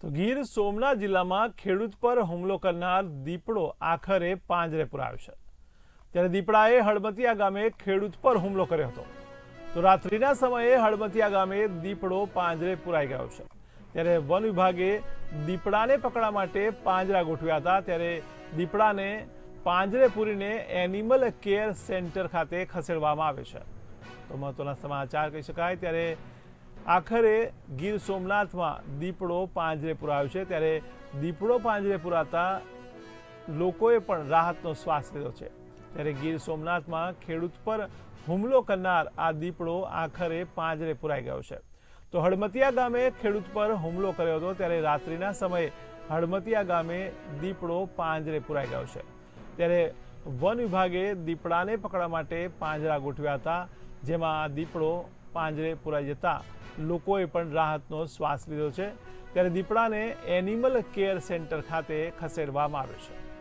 તો ગીર સોમનાથ જિલ્લામાં ખેડૂત પર હુમલો કરનાર દીપડો આખરે પાંજરે પુરાયો છે. ત્યારે દીપડાએ હળમતિયા ગામે ખેડૂત પર હુમલો કર્યો હતો. તો રાત્રિના સમયે હળમતિયા ગામે દીપડો પાંજરે પુરાઈ ગયો છે. ત્યારે વન વિભાગે દીપડાને પકડવા માટે પાંજરા ગોઠવ્યા હતા. ત્યારે દીપડાને પાંજરે પૂરીને એનિમલ કેર સેન્ટર ખાતે ખસેડવામાં આવે છે. તો મહત્વના સમાચાર કહી શકાય. ત્યારે આખરે ગીર સોમનાથમાં દીપડો પાંજરે પુરાયો છે. ત્યારે દીપડો પાંજરે પુરાતા લોકોએ પણ રાહતનો શ્વાસ લીધો છે. ત્યારે ગીર સોમનાથમાં ખેડૂત પર હુમલો કરનાર આ દીપડો આખરે પાંજરે પુરાઈ ગયો છે. તો હળમતિયા ગામે ખેડૂત પર હુમલો કર્યો હતો. ત્યારે રાત્રિના સમયે હળમતિયા ગામે દીપડો પાંજરે પુરાઈ ગયો છે. ત્યારે વન વિભાગે દીપડાને પકડવા માટે પાંજરા ગોઠવ્યા હતા, જેમાં દીપડો પાંજરે પુરાઈ જતા લોકોએ પણ રાહતનો શ્વાસ લીધો છે. ત્યારે દીપડાને એનિમલ કેર સેન્ટર ખાતે ખસેડવામાં આવ્યો છે.